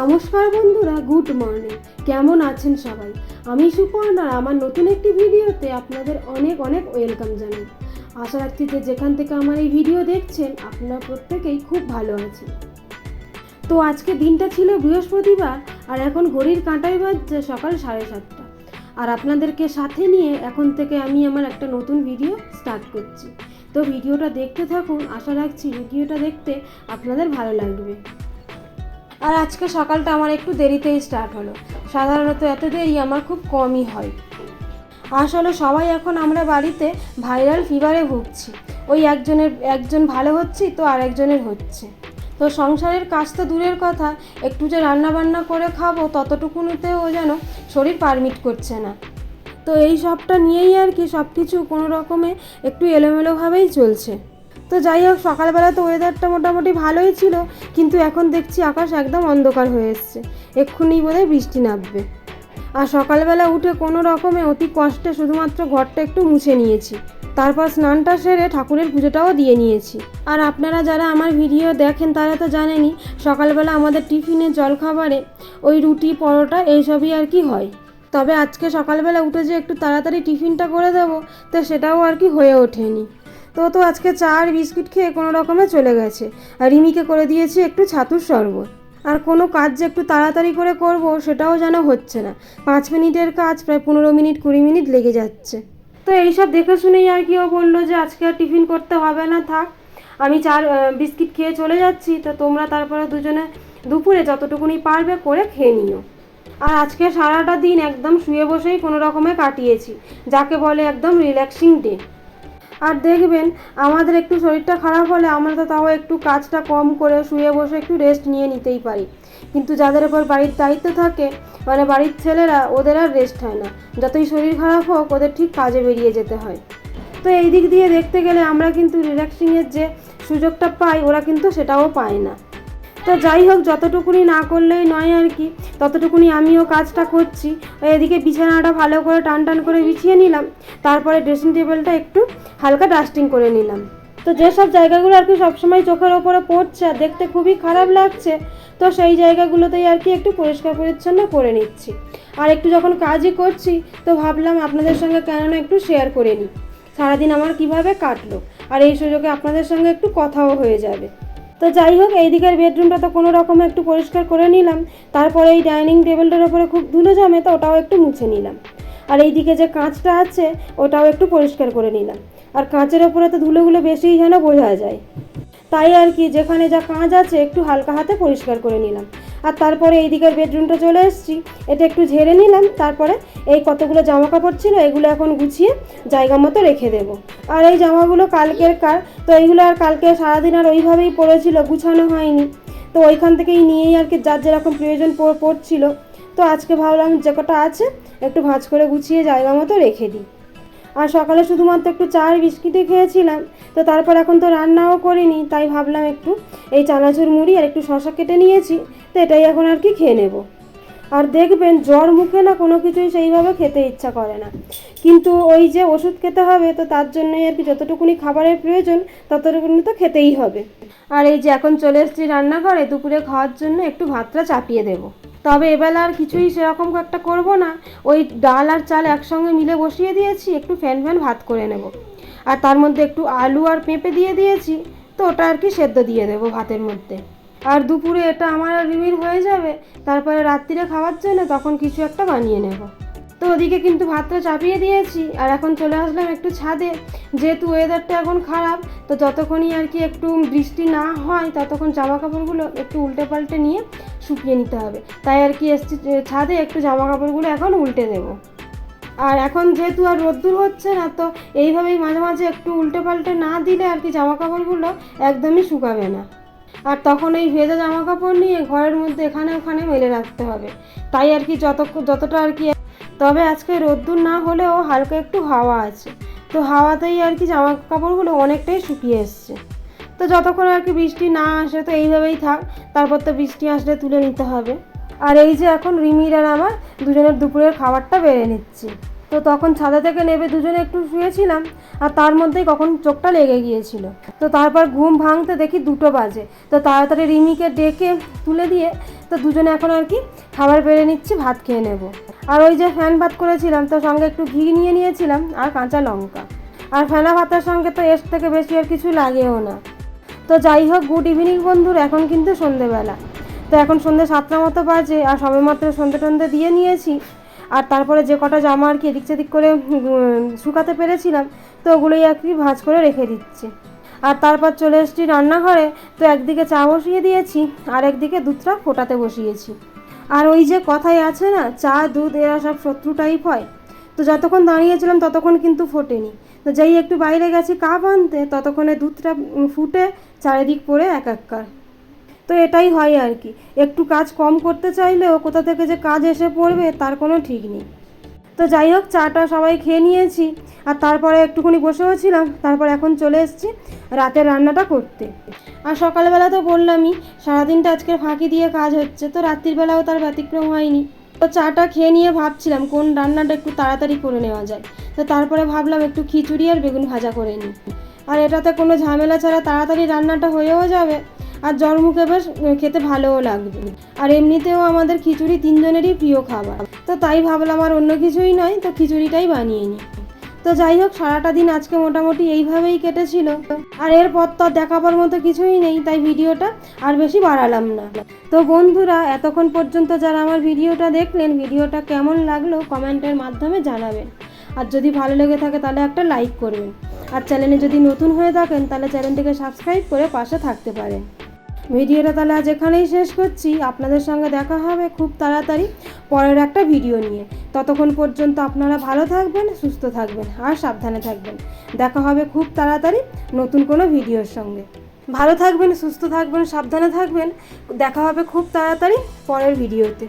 নমস্কার বন্ধুরা, good morning. কেমন আছেন সবাই? আমি সুপর্ণা আমার নতুন একটি ভিডিওতে আপনাদের অনেক অনেক ওয়েলকাম জানাই। আশা রাখছি যে যেখান থেকে আমার এই ভিডিও দেখছেন, আপনারা প্রত্যেকেই খুব ভালো আছেন। তো আজকে দিনটা ছিল বৃহস্পতিবার, আর এখন ঘড়ির কাঁটাই বাজছে সকাল সাড়ে সাতটা। আর আপনাদেরকে সাথে নিয়ে এখন থেকে আমি আমার একটা নতুন ভিডিও স্টার্ট করছি। তো ভিডিওটা দেখতে থাকুন, আশা রাখছি ভিডিওটা দেখতে আপনাদের ভালো লাগবে। আর আজকে সকালটা আমার একটু দেরিতেই স্টার্ট হলো। সাধারণত এত দেরি আমার খুব কমই হয়। আসলে সবাই এখন আমরা বাড়িতে ভাইরাল ফিভারে ভুগছি। ওই একজনের, একজন ভালো হচ্ছি তো আরেকজনের হচ্ছে। তো সংসারের কাজ তো দূরের কথা, একটু যে রান্না বান্না করে খাব ততটুকুনিতেও যেন শরীর পারমিট করছে না। তো এই সবটা নিয়েই আর কি সব কিছু কোনো রকমে একটু এলোমেলোভাবেই চলছে। তো যাই হোক, সকালবেলা তো ওয়েদারটা মোটামুটি ভালোই ছিল, কিন্তু এখন দেখছি আকাশ একদম অন্ধকার হয়ে এসছে। এক্ষুনি বোধহয় বৃষ্টি নামবে। আর সকালবেলা উঠে কোনো রকমে অতি কষ্টে শুধুমাত্র ঘরটা একটু মুছে নিয়েছি। তারপর স্নানটা সেরে ঠাকুরের পুজোটাও দিয়ে নিয়েছি। আর আপনারা যারা আমার ভিডিও দেখেন, তারা তো জানেনই, সকালবেলা আমাদের টিফিনে জলখাবারে ওই রুটি, পরোটা এইসবই আর কি হয়। তবে আজকে সকালবেলা উঠে যে একটু তাড়াতাড়ি টিফিনটা করে দেবো, তো সেটাও আর কি হয়ে ওঠেনি। তো তো আজকে চা আর বিস্কিট খেয়ে কোনো রকমে চলে গেছে। আর রিমিকে করে দিয়েছি একটু ছাতুর শরবত। আর কোনো কাজ যে একটু তাড়াতাড়ি করে করব, সেটাও যেন হচ্ছে না। পাঁচ মিনিটের কাজ, প্রায় পনেরো মিনিট, কুড়ি মিনিট লেগে যাচ্ছে। তো এইসব দেখে শুনেই আর কি ও বলল যে, আজকে আর টিফিন করতে হবে না, থাক। আমি চার বিস্কিট খেয়ে চলে যাচ্ছি। তো তোমরা তারপরে দুজনে দুপুরে যতটুকুনি পারবে করে খেয়ে নিও। আর আজকে সারাটা দিন একদম শুয়ে বসেই কোনো রকমে কাটিয়েছি। যাকে বলে একদম রিল্যাক্সিং ডে আর দেখবেন, আমাদের একটু শরীরটা খারাপ হলে আমরা তো তাও একটু কাজটা কম করে শুয়ে বসে একটু রেস্ট নিয়ে নিতেই পারি। কিন্তু যাদের উপর বাড়ির দায়িত্ব থাকে মানে বাড়ির ছেলেরা, ওদের আর রেস্ট হয় না। যতই শরীর খারাপ হোক, ওদের ঠিক কাজে বেরিয়ে যেতে হয়। তো এই দিক দিয়ে দেখতে গেলে আমরা কিন্তু রিল্যাক্সিংয়ের যে সুযোগটা পাই, ওরা কিন্তু সেটাও পায় না। তো যাই হোক, যতটুকুনি না করলেই নয় আর কি। ততটুকুনি আমিও কাজটা করছি। এদিকে বিছানাটা ভালো করে টান টান করে বিছিয়ে নিলাম। তারপরে ড্রেসিং টেবিলটা একটু হালকা ডাস্টিং করে নিলাম। তো যেসব জায়গাগুলো আর কি সবসময় চোখের ওপরে পড়ছে আর দেখতে খুবই খারাপ লাগছে, তো সেই জায়গাগুলোতেই আর কি একটু পরিষ্কার পরিচ্ছন্ন করে নিচ্ছি। আর একটু যখন কাজই করছি, তো ভাবলাম আপনাদের সঙ্গে কেননা একটু শেয়ার করে নিই। সারাদিন আমার কীভাবে কাটলো? আর এই সুযোগে আপনাদের সঙ্গে একটু কথাও হয়ে যাবে। তো যাই হোক এই দিকের বেডরুমটা তো কোনো রকম একটু পরিষ্কার করে নিলাম। তারপরে এই ডাইনিং টেবিলটার ওপরে খুব ধুলো জমে, তো ওটাও একটু মুছে নিলাম। আর এই দিকে যে কাঁচটা আছে, ওটাও একটু পরিষ্কার করে নিলাম। আর কাঁচের ওপরে তো ধুলোগুলো বেশিই যেন বোঝা যায়। তাই আর কি, যেখানে যা কাঁচ আছে, একটু হালকা হাতে পরিষ্কার করে নিলাম। আর তারপরে এই দিকের বেডরুমটা চলে এসেছি। এটা একটু ঝেড়ে নিলাম, তারপরে এই কতগুলো জামা কাপড় ছিল এগুলো এখন গুছিয়ে জায়গা মতো রেখে দেব। আর এই জামাগুলো কালকের কার, তো এইগুলো আর কালকে সারাদিন আর ওইভাবেই পড়েছিল, গুছানো হয়নি। তো ওইখান থেকেই নিয়েই আর কি যার যেরকম প্রয়োজন পড়- পড়ছিল। তো আজকে ভাবলাম যে কটা আছে, একটু ভাঁজ করে গুছিয়ে জায়গা মতো রেখে দিই। আর সকালে শুধুমাত্র একটু চা আর বিস্কিটই খেয়েছিলাম। তো তারপর এখন তো রান্নাও করিনি, তাই ভাবলাম একটু এই চানাচুর মুড়ি আর একটু শশা কেটে নিয়েছি, তো এটাই এখন আর কি খেয়ে নেব। আর দেখবেন জ্বর মুখে না কোনো কিছুই সেইভাবে খেতে ইচ্ছা করে না। কিন্তু ওই যে ওষুধ খেতে হবে, তো তার জন্যই আর কি যতটুকুনি খাবারের প্রয়োজন, ততটুকুনি তো খেতেই হবে। আর এই যে এখন চলে এসেছি রান্নাঘরে, দুপুরে খাওয়ার জন্য একটু ভাতটা চাপিয়ে দেবো। তবে এবেলা আর কিছুই সেরকম একটা করব না। ওই ডাল আর চাল একসঙ্গে মিলে বসিয়ে দিয়েছি, একটু ফ্যান ফ্যান ভাত করে নেব। আর তার মধ্যে একটু আলু আর পেঁপে দিয়ে দিয়েছি, তো ওটা আর কি সেদ্ধ দিয়ে দেবো ভাতের মধ্যে। আর দুপুরে এটা আমার আর হয়ে যাবে, তারপরে রাত্রিরে খাওয়ার জন্য তখন কিছু একটা বানিয়ে নেব। তো ওদিকে কিন্তু ভাতটা চাপিয়ে দিয়েছি, আর এখন চলে আসলাম একটু ছাদে। যেহেতু ওয়েদারটা এখন খারাপ, তো যতক্ষণই আর কি একটু বৃষ্টি না হয়, ততক্ষণ জামা কাপড়গুলো একটু উল্টে পাল্টে নিয়ে শুকিয়ে নিতে হবে। তাই আর কি এসছি ছাদে, একটু জামা কাপড়গুলো এখন উল্টে দেবো। আর এখন যেহেতু আর রোদ্দুর হচ্ছে না, তো এইভাবেই মাঝে মাঝে একটু উল্টে পাল্টে না দিলে আর কি জামা কাপড়গুলো একদমই শুকাবে না। আর তখন এই ভেজা জামা কাপড় নিয়ে ঘরের মধ্যে এখানে ওখানে মেলে রাখতে হবে। তাই আর কি যত যতটা আর কি তবে আজকে রোদ্দুর না হলেও হালকা একটু হাওয়া আছে। তো হাওয়াতেই আর কি জামা কাপড়গুলো অনেকটাই শুকিয়ে এসছে। তো যতক্ষণ আর কি বৃষ্টি না আসে, তো এইভাবেই থাক। তারপর তো বৃষ্টি আসলে তুলে নিতে হবে। আর এই যে এখন রিমির আর আমার দুজনের দুপুরের খাবারটা বেড়ে নিচ্ছি। তো তখন ছাদা থেকে নেবে দুজনে একটু শুয়েছিলাম, আর তার মধ্যেই কখন চোখটা লেগে গিয়েছিল। তো তারপর ঘুম ভাঙতে দেখি দুটো বাজে। তো তাড়াতাড়ি রিমিকে ডেকে তুলে দিয়ে, তো দুজনে এখন আর কি খাবার বেড়ে নিচ্ছি, ভাত খেয়ে নেব। আর ওই যে ফ্যান ভাত করেছিলাম তো সঙ্গে একটু ঘি নিয়ে নিয়েছিলাম আর কাঁচা লঙ্কা। আর ফেনা ভাতের সঙ্গে তো এর থেকে বেশি আর কিছু লাগেও না। তো যাই হোক গুড ইভিনিং বন্ধুর, এখন কিন্তু সন্ধেবেলা। তো এখন সন্ধে সাতটা মতো বাজে, আর সবেমাত্র সন্ধে টন্ধে দিয়ে নিয়েছি। আর তারপরে যে কটা জামা আর কি এদিক সেদিক করে শুকাতে পেরেছিলাম, তো ওগুলোই আর কি ভাঁজ করে রেখে দিচ্ছি। আর তারপর চলে এসেছি রান্নাঘরে, তো একদিকে চা বসিয়ে দিয়েছি, আর একদিকে দুধটা ফোটাতে বসিয়েছি। আর ওই যে কথাই আছে না, চা, দুধ, এরা সব শত্রু টাইপ হয়। তো যতক্ষণ দাঁড়িয়েছিলাম ততক্ষণ কিন্তু ফোটেনি। তো যেই একটু বাইরে গেছি কাপ আনতে, ততক্ষণে দুধটা ফুটে চারিদিক পড়ে এক এককার। তো এটাই হয় আর কি। একটু কাজ কম করতে চাইলেও কোথা থেকে যে কাজ এসে পড়বে তার কোনো ঠিক নেই। তো যাই হোক, চাটা সবাই খেয়ে নিয়েছি। আর তারপরে একটুখানি বসেও ছিলাম, তারপর এখন চলে এসেছি রাতের রান্নাটা করতে। আর সকালবেলা তো বললামই, সারাদিনটা আজকে ফাঁকি দিয়ে কাজ হচ্ছে, তো রাত্রির বেলাও তার ব্যতিক্রম হয়নি। তো চাটা খেয়ে নিয়ে ভাবছিলাম, কোন রান্নাটা একটু তাড়াতাড়ি করে নেওয়া যায়। তো তারপরে ভাবলাম একটু খিচুড়ি আর বেগুন ভাজা করে নিই। আর এটাতে কোনো ঝামেলা ছাড়া তাড়াতাড়ি রান্নাটা হয়েও যাবে। আর জ্বর মুখে বেশ খেতে ভালোও লাগবে। আর এমনিতেও আমাদের খিচুড়ি তিনজনেরই প্রিয় খাবার। তো তাই ভাবলাম আর অন্য কিছুই নয়, তো খিচুড়িটাই বানিয়ে নিই। তো যাই হোক, সারাটা দিন আজকে মোটামুটি এইভাবেই কেটেছিল। আর এরপর তো দেখাবার মতো কিছুই নেই, তাই ভিডিওটা আর বেশি বাড়ালাম না। তো বন্ধুরা, এতক্ষণ পর্যন্ত যারা আমার ভিডিওটা দেখলেন, ভিডিওটা কেমন লাগল কমেন্টের মাধ্যমে জানাবেন। আর যদি ভালো লেগে থাকে, তাহলে একটা লাইক করবেন। আর চ্যানেলে যদি নতুন হয়ে থাকেন, তাহলে চ্যানেলটিকে সাবস্ক্রাইব করে পাশে থাকতে পারেন। ভিডিওটা তাহলে আজ এখানেই শেষ করছি। আপনাদের সঙ্গে দেখা হবে খুব তাড়াতাড়ি পরের একটা ভিডিও নিয়ে। ততক্ষণ পর্যন্ত আপনারা ভালো থাকবেন, সুস্থ থাকবেন আর সাবধানে থাকবেন। দেখা হবে খুব তাড়াতাড়ি নতুন কোনো ভিডিওর সঙ্গে। ভালো থাকবেন, সুস্থ থাকবেন, সাবধানে থাকবেন। দেখা হবে খুব তাড়াতাড়ি পরের ভিডিওতে।